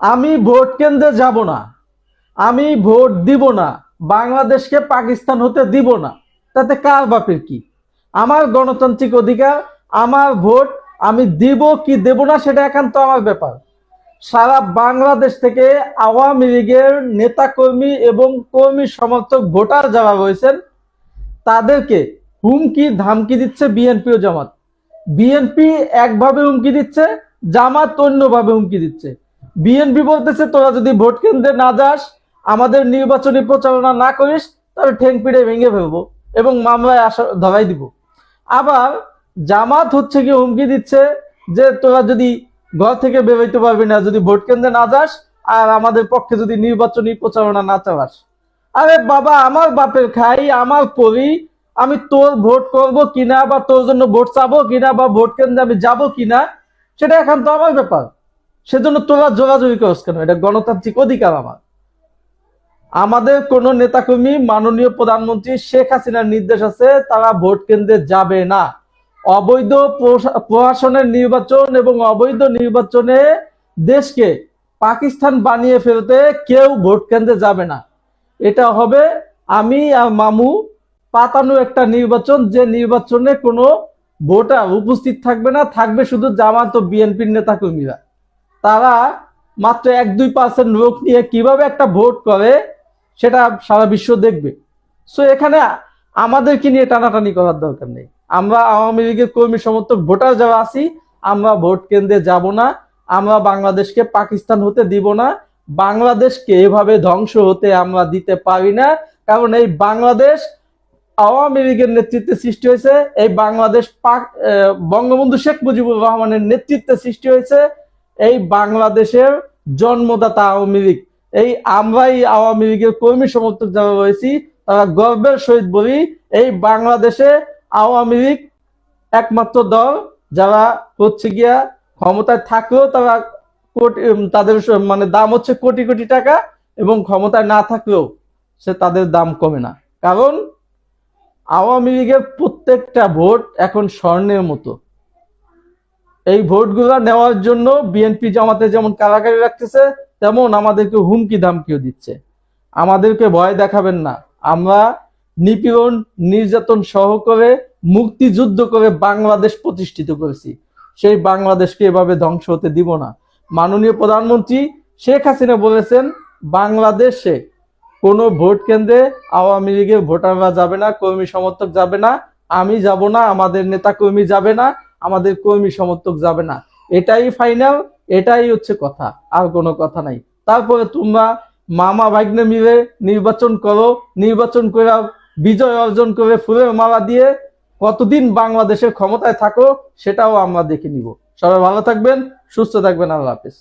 আমি ভোট কেন্দ্রে যাব না। আমি ভোট দিব না। বাংলাদেশকে পাকিস্তান হতে দিব না। তাতে কার বাপের কি? আমার গণতান্ত্রিক অধিকার, আমার ভোট আমি দিব কি দেব না সেটা একান্ত আমার ব্যাপার। সারা বাংলাদেশ থেকে আওয়ামী লীগের নেতাকর্মী এবং কর্মী সমর্থক ভোটার যারা রয়েছেন, তাদেরকে হুমকি ধামকি দিচ্ছে বিএনপি ও জামাত। বিএনপি একভাবে হুমকি দিচ্ছে, জামাত অন্যভাবে হুমকি দিচ্ছে। বিএনপি বলতেছে, তোরা যদি ভোট কেন্দ্রে না যাস, আমাদের নির্বাচনী প্রচারণা না করিস, তাহলে ঠেং পিড়ে ভেঙে ফেলব এবং মামলায় আসা ধরাই দিব। আবার জামাত হচ্ছে কি হুমকি দিচ্ছে যে, তোরা যদি ঘর থেকে বেরোইতে পারবি না, যদি ভোট কেন্দ্রে না যাস, আর আমাদের পক্ষে যদি নির্বাচনী প্রচারণা না চালাস আরে বাবা, আমার বাপের খাই, আমার করি আমি তোর ভোট করব কিনা বা তোর জন্য ভোট চাবো কিনা বা ভোট কেন্দ্রে আমি যাব কিনা, সেটা এখন তো আমার ব্যাপার। সেজন্য তোরা জোরাজোরি করস কেন? এটা গণতান্ত্রিক অধিকার আমার। আমাদের কোন নেতাকর্মী, মাননীয় প্রধানমন্ত্রী শেখ হাসিনার নির্দেশ আছে, তারা ভোট কেন্দ্রে যাবে না। অবৈধ প্রশাসনের নির্বাচন এবং অবৈধ নির্বাচনে দেশকে পাকিস্তান বানিয়ে ফেলতে কেউ ভোট কেন্দ্রে যাবে না। এটা হবে আমি আর মামু পাতানো একটা নির্বাচন, যে নির্বাচনে কোনো ভোটার উপস্থিত থাকবে না, থাকবে শুধু জামাত ও বিএনপির নেতাকর্মীরা। তারা মাত্র এক দুই পার্সেন্ট লোক নিয়ে কীভাবে একটা ভোট করে, সেটা সারা বিশ্ব দেখবে। সো এখানে আমাদেরকে নিয়ে টানাটানি করার দরকার নেই। আমরা আওয়ামী লীগের কর্মী সমর্থক, ভোটার যারা আছি, আমরা ভোট কেন্দ্রে যাব না, আমরা বাংলাদেশকে পাকিস্তান হতে দিব না, বাংলাদেশকে এভাবে ধ্বংস হতে আমরা দিতে পারি না, কারণ এই বাংলাদেশ আওয়ামী লীগের নেতৃত্বে সৃষ্টি হয়েছে, এই বাংলাদেশ পাক বঙ্গবন্ধু শেখ মুজিবুর রহমানের নেতৃত্বে সৃষ্টি হয়েছে এই বাংলাদেশের জন্মদাতা আওয়ামী লীগ। এই আমরাই আওয়ামী লীগের কর্মী সমর্থক যারা রয়েছি, তারা গর্বের সহিত বলি, এই বাংলাদেশে আওয়ামী লীগ একমাত্র দল যারা হচ্ছে গিয়া ক্ষমতায় থাকলেও তারা কোটি তাদের মানে দাম হচ্ছে কোটি কোটি টাকা এবং ক্ষমতায় না থাকলেও সে তাদের দাম কমে না। কারণ আওয়ামী লীগের প্রত্যেকটা ভোট এখন স্বর্ণের মতো। এই ভোটগুলো নেওয়ার জন্য বিএনপি জামাতে যেমন কারাকারি রাখতেছে, তেমন আমাদেরকে হুমকি ধামকিও দিচ্ছে। আমাদেরকে ভয় দেখাবেন না। আমরা নিপীড়ন, নির্যাতন সহ করে মুক্তিযুদ্ধ করে বাংলাদেশ প্রতিষ্ঠিত করেছি। সেই বাংলাদেশকে এভাবে ধ্বংস হতে দিব না। মাননীয় প্রধানমন্ত্রী শেখ হাসিনা বলেছেন, বাংলাদেশে কোনো ভোট কেন্দ্রে আওয়ামী লীগের ভোটাররা যাবে না, কর্মী সমর্থক যাবে না, আমি যাব না, আমাদের নেতা কর্মী যাবে না আমাদের কর্মী সমর্থক যাবে না। এটাই ফাইনাল এটাই হচ্ছে কথা, আর কোনো কথা নাই। তারপরে তোমরা মামা ভাগ্নে মিলে নির্বাচন করো, নির্বাচন করে বিজয় অর্জন করে ফুলের মালা দিয়ে কতদিন বাংলাদেশের ক্ষমতায় থাকো, সেটাও আমরা দেখে নিব। সবাই ভালো থাকবেন, সুস্থ থাকবেন, আল্লাহ হাফিজ।